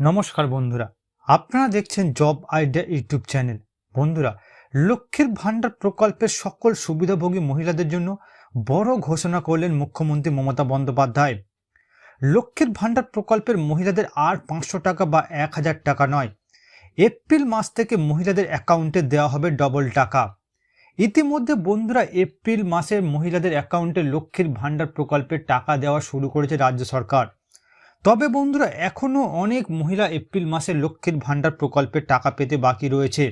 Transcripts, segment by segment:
নমস্কার বন্ধুরা, আপনারা দেখছেন জব আইডিয়া ইউটিউব চ্যানেল। বন্ধুরা, লক্ষ্মীর ভাণ্ডার প্রকল্পের সকল সুবিধাভোগী মহিলাদের জন্য বড় ঘোষণা করলেন মুখ্যমন্ত্রী মমতা বন্দ্যোপাধ্যায়। লক্ষ্মীর ভাণ্ডার প্রকল্পের মহিলাদের আর পাঁচশো টাকা বা এক হাজার টাকা নয়। এপ্রিল মাস থেকে মহিলাদের অ্যাকাউন্টে দেওয়া হবে ডবল টাকা। ইতিমধ্যে বন্ধুরা, এপ্রিল মাসের মহিলাদের অ্যাকাউন্টে লক্ষ্মীর ভাণ্ডার প্রকল্পের টাকা দেওয়া শুরু করেছে রাজ্য সরকার। তবে বন্ধুরা এখনও অনেক মহিলা এপ্রিল মাসে লক্ষ্মীর ভাণ্ডার প্রকল্পের টাকা পেতে বাকি রয়েছে।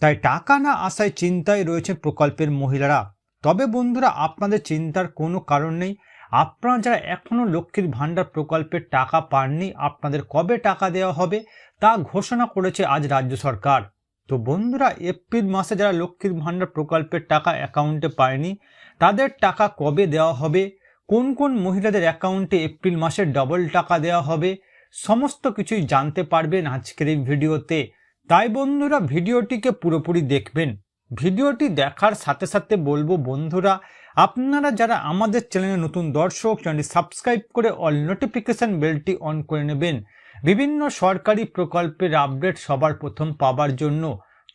তাই টাকা না আসায় চিন্তায় রয়েছে প্রকল্পের মহিলারা। তবে বন্ধুরা, আপনাদের চিন্তার কোনো কারণ নেই। আপনারা যারা এখনও লক্ষ্মীর ভাণ্ডার প্রকল্পের টাকা পাননি, আপনাদের কবে টাকা দেওয়া হবে তা ঘোষণা করেছে আজ রাজ্য সরকার। তো বন্ধুরা, এপ্রিল মাসে যারা লক্ষ্মীর ভাণ্ডার প্রকল্পের টাকা অ্যাকাউন্টে পায়নি, তাদের টাকা কবে দেওয়া হবে কোন কোন মহিলাদের অ্যাকাউন্টে এপ্রিল মাসে ডবল টাকা দেওয়া হবে, সমস্ত কিছুই জানতে পারবেন আজকের এই ভিডিওতে। তাই বন্ধুরা, ভিডিওটিকে পুরোপুরি দেখবেন। ভিডিওটি দেখার সাথে সাথে বলব বন্ধুরা, আপনারা যারা আমাদের চ্যানেলে নতুন দর্শক, চ্যানেলটি সাবস্ক্রাইব করে অল নোটিফিকেশান বেলটি অন করে নেবেন। বিভিন্ন সরকারি প্রকল্পের আপডেট সবার প্রথম পাবার জন্য।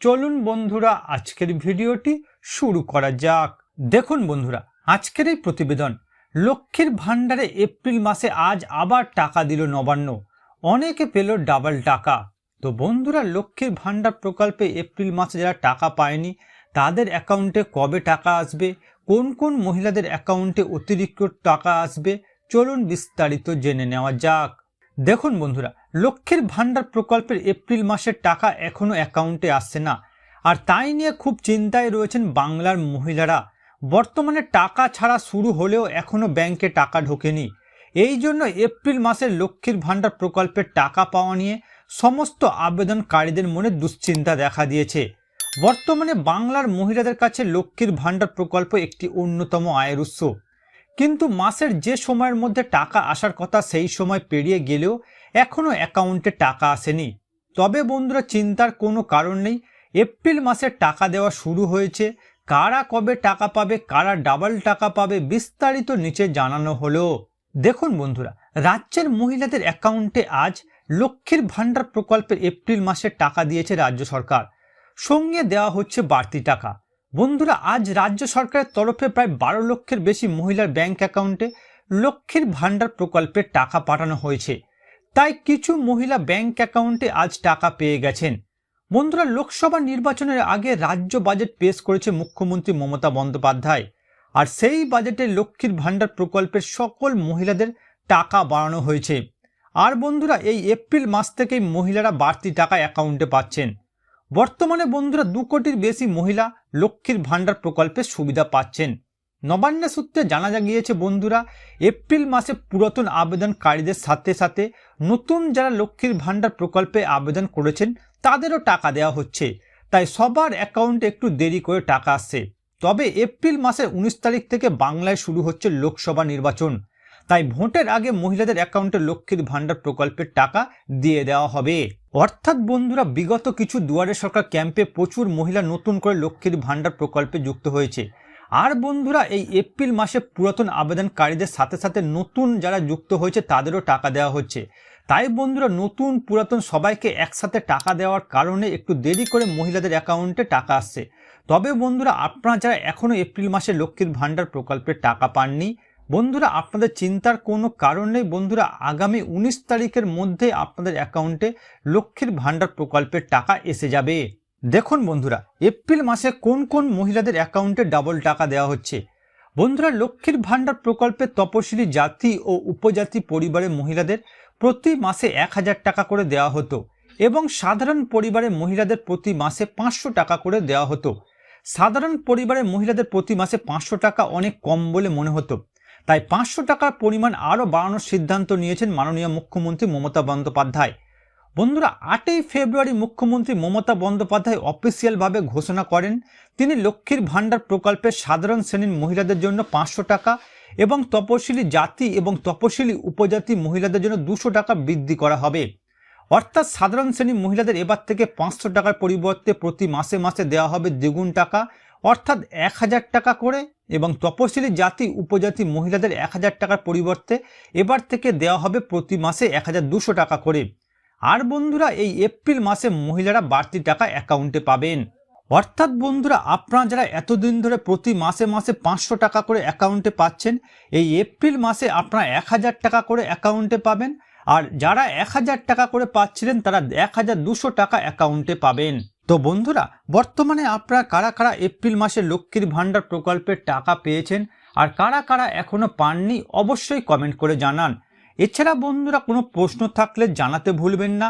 চলুন বন্ধুরা, আজকের ভিডিওটি শুরু করা যাক। দেখুন বন্ধুরা, আজকের এই প্রতিবেদন লক্ষ্মীর ভাণ্ডারে এপ্রিল মাসে আজ আবার টাকা দিল নবান্ন। অনেকে পেল ডাবল টাকা। তো বন্ধুরা, লক্ষ্মীর ভাণ্ডার প্রকল্পে এপ্রিল মাসে যারা টাকা পায়নি, তাদের অ্যাকাউন্টে কবে টাকা আসবে? কোন কোন মহিলাদের অ্যাকাউন্টে অতিরিক্ত টাকা আসবে? চলুন বিস্তারিত জেনে নেওয়া যাক। দেখুন বন্ধুরা, লক্ষ্মীর ভাণ্ডার প্রকল্পের এপ্রিল মাসের টাকা এখনও অ্যাকাউন্টে আসছে না। আর তাই নিয়ে খুব চিন্তায় রয়েছেন বাংলার মহিলারা। বর্তমানে টাকা ছাড়া শুরু হলেও এখনও ব্যাংকে টাকা ঢোকেনি। এই জন্য এপ্রিল মাসের লক্ষ্মীর ভাণ্ডার প্রকল্পের টাকা পাওয়া নিয়ে সমস্ত আবেদনকারীদের মনে দুশ্চিন্তা দেখা দিয়েছে। বর্তমানে বাংলার মহিলাদের কাছে লক্ষ্মীর ভাণ্ডার প্রকল্প একটি অন্যতম আয়ের উৎস। কিন্তু মাসের যে সময়ের মধ্যে টাকা আসার কথা সেই সময় পেরিয়ে গেলেও এখনও অ্যাকাউন্টে টাকা আসেনি। তবে বন্ধুরা, চিন্তার কোনো কারণ নেই। এপ্রিল মাসে টাকা দেওয়া শুরু হয়েছে। কারা কবে টাকা পাবে, কারা ডাবল টাকা পাবে বিস্তারিত নিচে জানানো হলো। দেখুন বন্ধুরা, রাজ্যের মহিলাদের অ্যাকাউন্টে আজ লক্ষ্মীর ভাণ্ডার প্রকল্পের এপ্রিল মাসে টাকা দিয়েছে রাজ্য সরকার। সঙ্গে দেওয়া হচ্ছে বাড়তি টাকা। বন্ধুরা, আজ রাজ্য সরকারের তরফে প্রায় বারো লক্ষের বেশি মহিলার ব্যাংক অ্যাকাউন্টে লক্ষ্মীর ভাণ্ডার প্রকল্পের টাকা পাঠানো হয়েছে। তাই কিছু মহিলা ব্যাংক অ্যাকাউন্টে আজ টাকা পেয়ে গেছেন। বন্ধুরা, লোকসভা নির্বাচনের আগে রাজ্য বাজেট পেশ করেছে মুখ্যমন্ত্রী মমতা বন্দ্যোপাধ্যায়। আর সেই বাজেটে লক্ষ্মীর ভাণ্ডার প্রকল্পের সকল মহিলাদের টাকা বাড়ানো হয়েছে। আর বন্ধুরা, এই এপ্রিল মাস থেকেই মহিলারা বাড়তি টাকা অ্যাকাউন্টে পাচ্ছেন। বর্তমানে বন্ধুরা, দু কোটির বেশি মহিলা লক্ষ্মীর ভাণ্ডার প্রকল্পের সুবিধা পাচ্ছেন। নবান্ন সূত্রে জানা গিয়েছে বন্ধুরা, এপ্রিল মাসে পুরাতন আবেদনকারীদের সাথে সাথে নতুন যারা লক্ষ্মীর ভাণ্ডার প্রকল্পে আবেদন করেছেন তাদেরও টাকা দেওয়া হচ্ছে। তাই সবার অ্যাকাউন্টে একটু দেরি করে টাকা আসছে। তবে এপ্রিল মাসের উনিশ তারিখ থেকে বাংলায় শুরু হচ্ছে লোকসভা নির্বাচন। তাই ভোটের আগে মহিলাদের অ্যাকাউন্টে লক্ষ্মীর ভাণ্ডার প্রকল্পের টাকা দিয়ে দেওয়া হবে। অর্থাৎ বন্ধুরা, বিগত কিছু দুয়ারে সরকার ক্যাম্পে প্রচুর মহিলা নতুন করে লক্ষ্মীর ভাণ্ডার প্রকল্পে যুক্ত হয়েছে। আর বন্ধুরা, এই এপ্রিল মাসে পুরাতন আবেদনকারীদের সাথে সাথে নতুন যারা যুক্ত হয়েছে, তাদেরও টাকা দেওয়া হচ্ছে। তাই বন্ধুরা, নতুন পুরাতন সবাইকে একসাথে টাকা দেওয়ার কারণে একটু দেরি করে মহিলাদের অ্যাকাউন্টে টাকা আসছে। তবে বন্ধুরা, আপনারা যারা এখনও এপ্রিল মাসে লক্ষ্মীর ভাণ্ডার প্রকল্পের টাকা পাননি, বন্ধুরা, আপনাদের চিন্তার কোনো কারণ নেই। বন্ধুরা, আগামী উনিশ তারিখের মধ্যে আপনাদের অ্যাকাউন্টে লক্ষ্মীর ভাণ্ডার প্রকল্পের টাকা এসে যাবে। দেখুন বন্ধুরা, এপ্রিল মাসে কোন কোন মহিলাদের অ্যাকাউন্টে ডাবল টাকা দেওয়া হচ্ছে? বন্ধুরা, লক্ষ্মীর ভাণ্ডার প্রকল্পে তপশিলি জাতি ও উপজাতি পরিবারের মহিলাদের প্রতি মাসে এক হাজার টাকা করে দেওয়া হতো এবং সাধারণ পরিবারের মহিলাদের প্রতি মাসে পাঁচশো টাকা করে দেওয়া হতো। সাধারণ পরিবারের মহিলাদের প্রতি মাসে পাঁচশো টাকা অনেক কম বলে মনে হতো। তাই পাঁচশো টাকার পরিমাণ আরও বাড়ানোর সিদ্ধান্ত নিয়েছেন মাননীয় মুখ্যমন্ত্রী মমতা বন্দ্যোপাধ্যায়। বন্ধুরা, আটই ফেব্রুয়ারি মুখ্যমন্ত্রী মমতা বন্দ্যোপাধ্যায় অফিসিয়ালভাবে ঘোষণা করেন, তিনি লক্ষ্মীর ভাণ্ডার প্রকল্পের সাধারণ শ্রেণির মহিলাদের জন্য পাঁচশো টাকা এবং তপশিলি জাতি এবং তপশিলি উপজাতি মহিলাদের জন্য দুশো টাকা বৃদ্ধি করা হবে। অর্থাৎ সাধারণ শ্রেণির মহিলাদের এবার থেকে পাঁচশো টাকার পরিবর্তে প্রতি মাসে মাসে দেওয়া হবে দ্বিগুণ টাকা, অর্থাৎ এক হাজার টাকা করে এবং তপশিলি জাতি উপজাতি মহিলাদের এক হাজার টাকার পরিবর্তে এবার থেকে দেওয়া হবে প্রতি মাসে এক হাজার দুশো টাকা করে। আর বন্ধুরা, এই এপ্রিল মাসে মহিলারা বাড়তি টাকা অ্যাকাউন্টে পাবেন। অর্থাৎ বন্ধুরা, আপনারা যারা এতদিন ধরে প্রতি মাসে মাসে পাঁচশো টাকা করে অ্যাকাউন্টে পাচ্ছেন, এই এপ্রিল মাসে আপনারা এক হাজার টাকা করে অ্যাকাউন্টে পাবেন। আর যারা এক হাজার টাকা করে পাচ্ছিলেন, তারা এক হাজার দুশো টাকা অ্যাকাউন্টে পাবেন। তো বন্ধুরা, বর্তমানে আপনারা কারা কারা এপ্রিল মাসে লক্ষ্মীর ভাণ্ডার প্রকল্পের টাকা পেয়েছেন আর কারা কারা এখনও পাননি, অবশ্যই কমেন্ট করে জানান। এছাড়া বন্ধুরা, কোনো প্রশ্ন থাকলে জানাতে ভুলবেন না।